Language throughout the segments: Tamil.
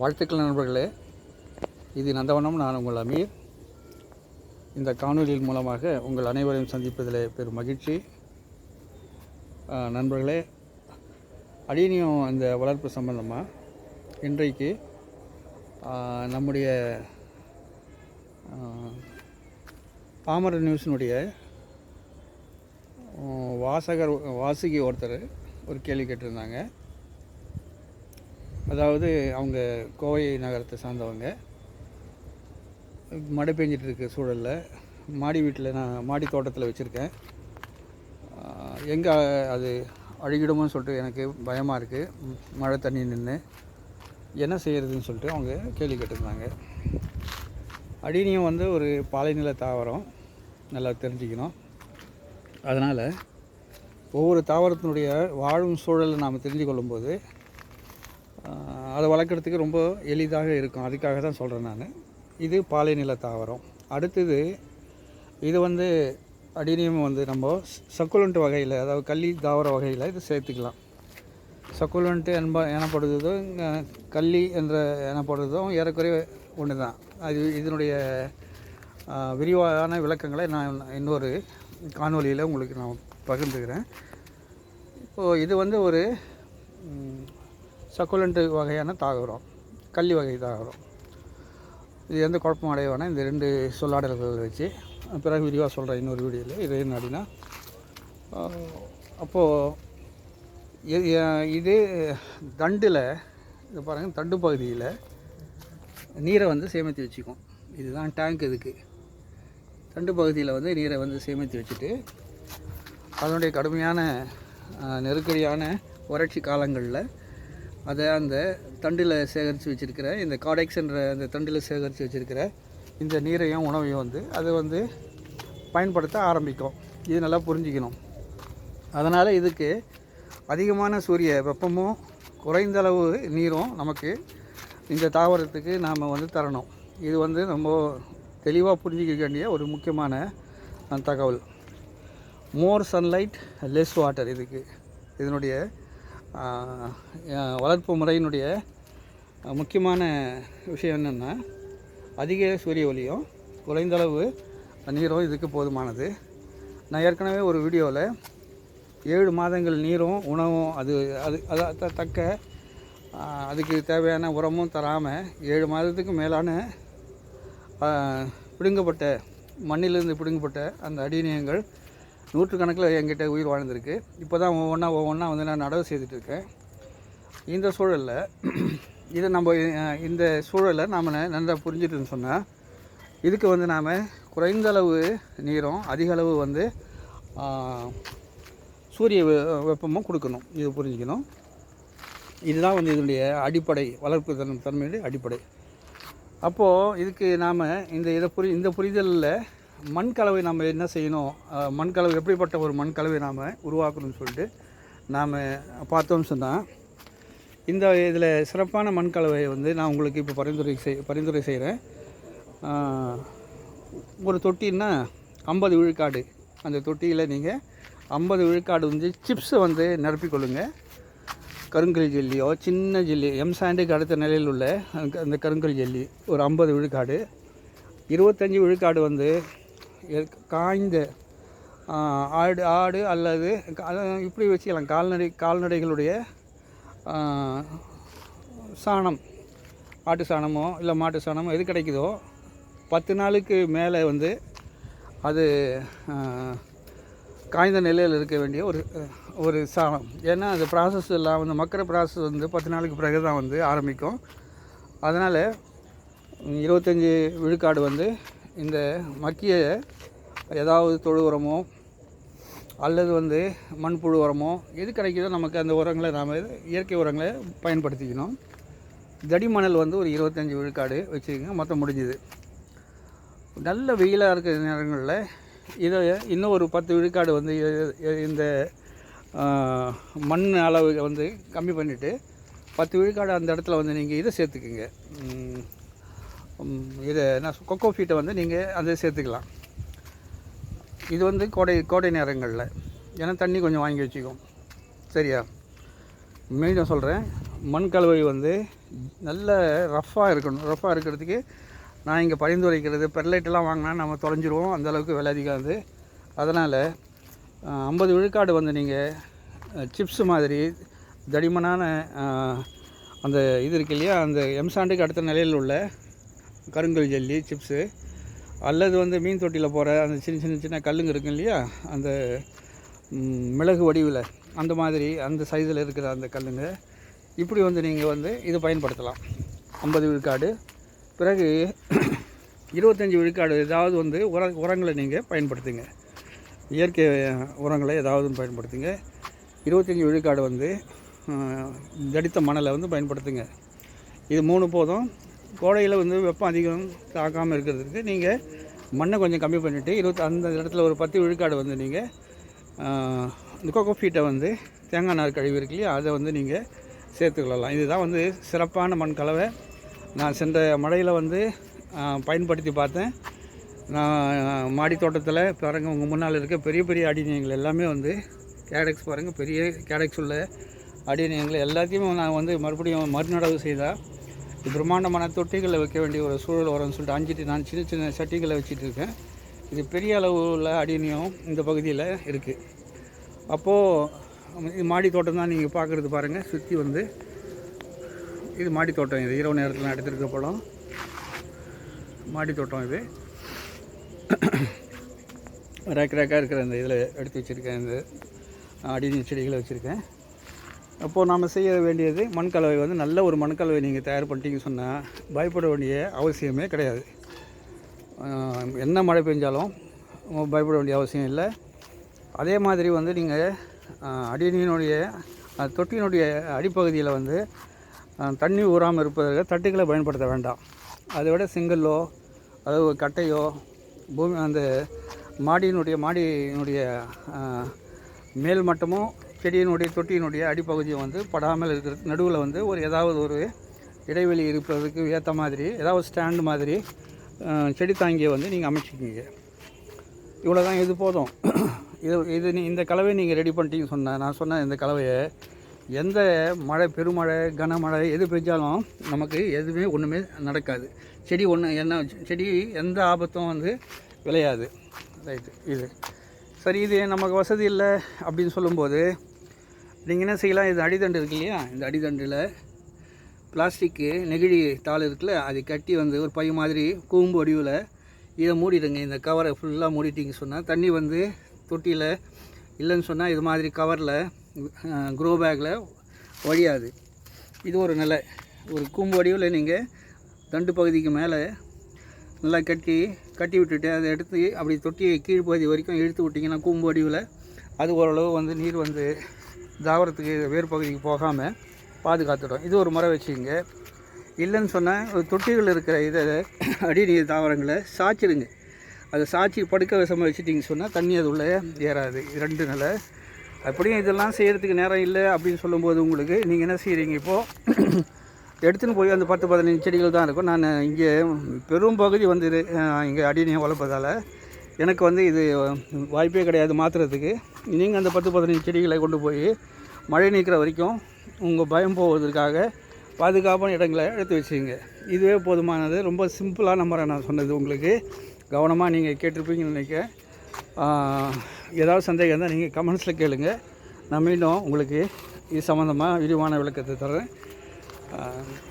வாழ்த்துக்கள் நண்பர்களே. இது நந்தவனம் நான் உங்கள் அமீர். இந்த காணொலியின் மூலமாக உங்கள் அனைவரையும் சந்திப்பதில் பெரும் மகிழ்ச்சி. நண்பர்களே அடினியம் அந்த வளர்ப்பு சம்பந்தமாக இன்றைக்கு நம்முடைய பாமர நியூஸினுடைய வாசகர் வாசகி ஒருத்தர் ஒரு கேள்வி கேட்டிருந்தாங்க. அதாவது அவங்க கோவை நகரத்தை சார்ந்தவங்க. மழை பெஞ்சிட்டு இருக்க சூழலில். மாடி வீட்டில் நான் மாடி தோட்டத்தில் வச்சுருக்கேன். எங்கே அது அழுகிடுமோன்னு சொல்லிட்டு எனக்கு பயமாக இருக்குது மழை தண்ணி நின்று என்ன செய்கிறதுன்னு சொல்லிட்டு அவங்க கேள்வி கேட்டிருந்தாங்க. அடினியம் வந்து ஒரு பாலைநில தாவரம் நல்லா தெரிஞ்சுக்கணும். அதனால் ஒவ்வொரு தாவரத்தினுடைய வாழும் சூழலை நாம் தெரிஞ்சு கொள்ளும்போது அதை வளர்க்குறதுக்கு ரொம்ப எளிதாக இருக்கும். அதுக்காக தான் சொல்கிறேன் நான். இது பாலைநில தாவரம். அடுத்தது இது வந்து அடினியம் வந்து நம்ம சக்குலண்ட் வகையில் அதாவது கள்ளி தாவர வகையில் இது சேர்த்துக்கலாம். சக்குலண்ட்டு என்ப எனப்படுவதோ கள்ளி என்ற எனப்படுறதும் ஏறக்குறைய ஒன்று தான் அது இதனுடைய விரிவான விளக்கங்களை நான் இன்னொரு காணொலியில் உங்களுக்கு நான் பகிர்ந்துக்கிறேன். இப்போது இது வந்து ஒரு சக்குலண்ட் வகையான தாகரம் கள்ளி வகை தாகரம். இது எந்த குழப்பம் அடைய வேணால் இந்த ரெண்டு சொல்லாடல்கள் வச்சு பிறகு விரிவாக சொல்கிறேன் இன்னொரு வீடியோவில் இது என்ன அப்படின்னா அப்போது இது தண்டில் இது பாருங்கள் தண்டு பகுதியில் நீரை வந்து சேமித்து வச்சுக்கும். இதுதான் டேங்க் இதுக்கு. தண்டு பகுதியில் வந்து நீரை வந்து சேமித்து வச்சுட்டு அதனுடைய கடுமையான நெருக்கடியான வறட்சி காலங்களில் அதை அந்த தண்டில் சேகரித்து வச்சுருக்கிற இந்த காடெக்ஸ்ன்ற அந்த தண்டில் சேகரித்து வச்சுருக்கிற இந்த நீரையும் உணவையும் வந்து அதை வந்து பயன்படுத்த ஆரம்பிக்கும். இது நல்லா புரிஞ்சிக்கணும். அதனால் இதுக்கு அதிகமான சூரிய வெப்பமும் குறைந்த அளவு நீரும் நமக்கு இந்த தாவரத்துக்கு நாம் வந்து தரணும். இது வந்து ரொம்ப தெளிவாக புரிஞ்சிக்க வேண்டிய ஒரு முக்கியமான தகவல். மோர் சன்லைட் லெஸ் வாட்டர் இதுக்கு. இதனுடைய வளர்ப்பு முறையினுடைய முக்கியமான விஷயம் என்னென்னா அதிக சூரிய ஒளியும் குறைந்தளவு நீரும் இதுக்கு போதுமானது. நான் ஏற்கனவே ஒரு வீடியோவில் ஏழு மாதங்கள் நீரும் உணவும் அது அது அது த- தக்க அதுக்கு தேவையான உரமும் தராமல் ஏழு மாதத்துக்கு மேலான பிடுங்கப்பட்ட மண்ணிலிருந்து பிடுங்கப்பட்ட அந்த அடிநியங்கள் நூற்றுக்கணக்கில் என்கிட்ட உயிர் வாழ்ந்திருக்கு. இப்போ தான் ஒவ்வொன்றா ஒவ்வொன்றா வந்து நான் நடவு செய்துட்ருக்கேன் இந்த சூழலில் இதை நம்ம இந்த சூழலை நாம் நல்லா புரிஞ்சிட்டுன்னு சொன்னால் இதுக்கு வந்து நாம் குறைந்த அளவு நீரும் அதிக அளவு வந்து சூரிய வெ- வெப்பமும் கொடுக்கணும். இது புரிஞ்சுக்கணும். இதுதான் வந்து இதனுடைய அடிப்படை வளர்ப்பு தன் தன்மையுடைய அடிப்படை. அப்போது இதுக்கு நாம் இந்த இதை புரி இந்த புரிதலில் மண் கலவை நம்ம என்ன செய்யணும்? மண் கலவை எப்படிப்பட்ட ஒரு மண் கலவை நாம் உருவாக்கணும்னு சொல்லிட்டு நாம் பார்த்தோம்னு சொன்னால் இந்த இதில் சிறப்பான மண் கலவையை வந்து நான் உங்களுக்கு இப்போ பரிந்துரை செய் பரிந்துரை செய்கிறேன் ஒரு தொட்டின்னா ஐம்பது விழுக்காடு. அந்த தொட்டியில் நீங்கள் ஐம்பது விழுக்காடு வந்து சிப்ஸை வந்து நிரப்பிக்கொள்ளுங்க கருங்கல் ஜெல்லியோ சின்ன ஜெல்லி எம் சாண்டுக்கு அடுத்த நிலையில் உள்ள அந்த- கருங்கல் ஜெல்லி ஒரு ஐம்பது விழுக்காடு. இருபத்தஞ்சி விழுக்காடு வந்து காய்ந்த ஆடு ஆடு அல்லது இப்படி வச்சுக்கலாம். கால்நடை கால்நடைகளுடைய சாணம் ஆட்டு சாணமோ இல்லை மாட்டு சாணமோ எது கிடைக்குதோ பத்து நாளுக்கு மேலே வந்து அது காய்ந்த நிலையில் இருக்க வேண்டிய ஒரு ஒரு சாணம். ஏன்னா அந்த ப்ராசஸ் எல்லாம் வந்து மக்கிற ப்ராசஸ் வந்து பத்து நாளுக்கு பிறகு தான் வந்து ஆரம்பிக்கும். அதனால் இருபத்தஞ்சி விழுக்காடு வந்து இந்த மக்கிய ஏதாவது தொழு உரமோ அல்லது வந்து மண்புழு உரமோ எது கிடைக்குதோ நமக்கு அந்த உரங்களை நாம் இயற்கை உரங்களை பயன்படுத்திக்கணும். தடிமணல் வந்து ஒரு இருபத்தஞ்சி விழுக்காடு வச்சுக்கோங்க மொத்தம் முடிஞ்சுது. நல்ல வெயிலாக இருக்கிற நேரங்களில் இதை இன்னும் ஒரு பத்து விழுக்காடு வந்து இந்த மண் அளவு வந்து கம்மி பண்ணிவிட்டு பத்து விழுக்காடு அந்த இடத்துல வந்து நீங்கள் இதை சேர்த்துக்குங்க. இதை என்ன கொக்கோ ஃபீட்டை வந்து நீங்கள் அதை சேர்த்துக்கலாம். இது வந்து கோடை கோடை நேரங்களில். ஏன்னா தண்ணி கொஞ்சம் வாங்கி வச்சுக்கும். சரியா? மீண்டும் சொல்கிறேன் மண் கலவை வந்து நல்ல ரஃப்பாக இருக்கணும். ரஃப்பாக இருக்கிறதுக்கு நான் இங்கே பரிந்துரைக்கிறது பெர்லைட்டெல்லாம் வாங்கினா நம்ம தொலைஞ்சிருவோம். அந்தளவுக்கு விலை அதிகம் அதனால் ஐம்பது விழுக்காடு வந்து நீங்கள் சிப்ஸ் மாதிரி தடிமனான அந்த இது இருக்கு இல்லையா? அந்த எம்சாண்டுக்கு அடுத்த நிலையில் உள்ள கருங்கல் ஜல்லி சிப்ஸு அல்லது வந்து மீன் தொட்டியில் போகிற அந்த சின்ன சின்ன சின்ன கல்லுங்க இருக்கு இல்லையா? அந்த மிளகு வடிவில் அந்த மாதிரி அந்த சைஸில் இருக்கிற அந்த கல்லுங்க. இப்படி வந்து நீங்கள் வந்து இது பயன்படுத்தலாம். ஐம்பது விழுக்காடு. பிறகு இருபத்தஞ்சி விழுக்காடு ஏதாவது வந்து உர உரங்களை நீங்கள் பயன்படுத்துங்க. இயற்கை உரங்களை ஏதாவது பயன்படுத்துங்க. இருபத்தஞ்சி விழுக்காடு வந்து தடித்த மணலை வந்து பயன்படுத்துங்க. இது மூணு போதும். கோடையில் வந்து வெப்பம் அதிகம் தாக்காமல் இருக்கிறதுக்கு நீங்கள் மண்ணை கொஞ்சம் கம்மி பண்ணிவிட்டு இருபத்தி அந்த இடத்துல ஒரு பத்து விழுக்காடு வந்து நீங்கள் இந்த கோகோ ஃபீட்டை வந்து தேங்காய் நார் கழிவு இருக்கு இல்லையா? அதை வந்து நீங்கள் சேர்த்துக்கொள்ளலாம் இதுதான் வந்து சிறப்பான மண் கலவை. நான் சென்ற மழையில் வந்து பயன்படுத்தி பார்த்தேன். நான் மாடி தோட்டத்தில் பாருங்க உங்கள் முன்னால் இருக்க பெரிய பெரிய அடிநியங்கள் எல்லாமே வந்து கேடெக்ஸ் பாருங்கள் பெரிய கேடெக்ஸ் உள்ள அடிநியங்கள் எல்லாத்தையும் நான் வந்து மறுபடியும் மறுநடவு செய்தால் இது பிரம்மாண்டமான தொட்டிகளை வைக்க வேண்டிய ஒரு சூழல் வரும்னு சொல்லிட்டு அஞ்சிட்டு நான் சின்ன சின்ன சட்டிகளை வச்சுட்டு இருக்கேன். இது பெரிய அளவில் அடிநியம் இந்த பகுதியில் இருக்குது அப்போது இது மாடி தோட்டம் தான் நீங்கள் பார்க்குறது பாருங்கள் சுற்றி வந்து இது மாடி தோட்டம் இது. இரவு நேரத்தில் நான் எடுத்திருக்க படம். மாடி தோட்டம் இது. ரேக் ரேக்காக இருக்கிற இந்த இதில் எடுத்து வச்சுருக்கேன். இந்த அடிநீர் செடிகளை வச்சுருக்கேன். அப்போது நாம் செய்ய வேண்டியது மண்கலவை வந்து நல்ல ஒரு மண்கலவை நீங்கள் தயார் பண்ணிட்டீங்கன்னு சொன்னால் பயப்பட வேண்டிய அவசியமே கிடையாது. என்ன மழை பெஞ்சாலும் பயப்பட வேண்டிய அவசியம் இல்லை. அதே மாதிரி வந்து நீங்கள் அடியினுடைய தொட்டியினுடைய அடிப்பகுதியில் வந்து தண்ணி ஊறாமல் இருப்பதற்கு தட்டுகளை பயன்படுத்த வேண்டாம். அதை விட செங்கல்லோ அதாவது கட்டையோ பூமி அந்த மாடியினுடைய மாடியினுடைய மேல் மட்டமும் செடியினுடைய தொட்டியினுடைய அடிப்பகுதியை வந்து படாமல் இருக்கிறது நடுவில் வந்து ஒரு ஏதாவது ஒரு இடைவெளி இருப்பதற்கு ஏற்ற மாதிரி ஏதாவது ஸ்டாண்டு மாதிரி செடி தாங்கியை வந்து நீங்கள் அமைச்சிக்கிங்க. இவ்வளோ தான் இது போதும். இது இது நீ இந்த கலவையை நீங்கள் ரெடி பண்ணிட்டீங்கன்னு சொன்னேன் நான் சொன்ன இந்த கலவையை எந்த மழை பெருமழை கனமழை எது பெஞ்சாலும் நமக்கு எதுவுமே ஒன்றுமே நடக்காது. செடி ஒன்று என்ன செடி எந்த ஆபத்தும் வந்து விளையாது. ரைட்டு இது. சரி இது நமக்கு வசதி இல்லை அப்படின்னு சொல்லும்போது நீங்கள் என்ன செய்யலாம்? இது அடிதண்டு இருக்கு இல்லையா? இந்த அடிதண்டில் பிளாஸ்டிக்கு நெகிழி தாள் இருக்குல்ல அது கட்டி வந்து ஒரு பை மாதிரி கூம்பு வடிவில் இதை மூடிடுங்க. இந்த கவரை ஃபுல்லாக மூடிட்டிங்க சொன்னால் தண்ணி வந்து தொட்டியில் இல்லைன்னு சொன்னால் இது மாதிரி கவரில் க்ரோ பேக்கில் வழியாது. இது ஒரு நிலை. ஒரு கூம்பு வடிவில் நீங்கள் தண்டு பகுதிக்கு மேலே நல்லா கட்டி கட்டி விட்டுட்டு அதை எடுத்து அப்படி தொட்டியை கீழ்ப்பகுதி வரைக்கும் இழுத்து விட்டிங்கன்னா கூம்பு வடிவில் அது ஓரளவு வந்து நீர் வந்து தாவரத்துக்கு வேர் பகுதிக்கு போகாமல் பாதுகாத்துடும் இது ஒரு முறை வச்சுக்கோங்க. இல்லைன்னு சொன்னால் தொட்டிகள் இருக்கிற இதை அடிநீர் தாவரங்களை சாய்ச்சிடுங்க. அதை சாய்ச்சி படுக்க விஷமாக வச்சுட்டிங்க சொன்னால் தண்ணி அது உள்ளே ஏறாது. இது ரெண்டு நிலை. அப்படியும் இதெல்லாம் செய்கிறதுக்கு நேரம் இல்லை அப்படின்னு சொல்லும்போது உங்களுக்கு நீங்கள் என்ன செய்கிறீங்க இப்போது எடுத்துன்னு போய் அந்த பத்து பதினஞ்சு செடிகள் தான் இருக்கும். நான் இங்கே பெரும் பகுதி வந்து இங்கே அடிநீர் வளர்ப்பதால் எனக்கு வந்து இது வாய்ப்பே கிடையாது மாற்றுறதுக்கு நீங்கள் அந்த பத்து பதினஞ்சு செடிகளை கொண்டு போய் மழை நீக்கிற வரைக்கும் உங்கள் பயம் போவதற்காக பாதுகாப்பான இடங்களை எடுத்து வச்சுங்க. இதுவே போதுமானது. ரொம்ப சிம்பிளான முறை நான் சொன்னது உங்களுக்கு. கவனமாக நீங்கள் கேட்டிருப்பீங்கன்னு நினைக்க ஏதாவது சந்தேகம் இருந்தால் நீங்கள் கமெண்ட்ஸில் கேளுங்கள் நான் மீண்டும் உங்களுக்கு இது சம்மந்தமாக விரிவான விளக்கத்தை தரேன்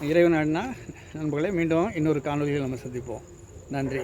இறைவன் இறைவன் நண்பர்களே மீண்டும் இன்னொரு காணொலியில் நம்ம சந்திப்போம். நன்றி.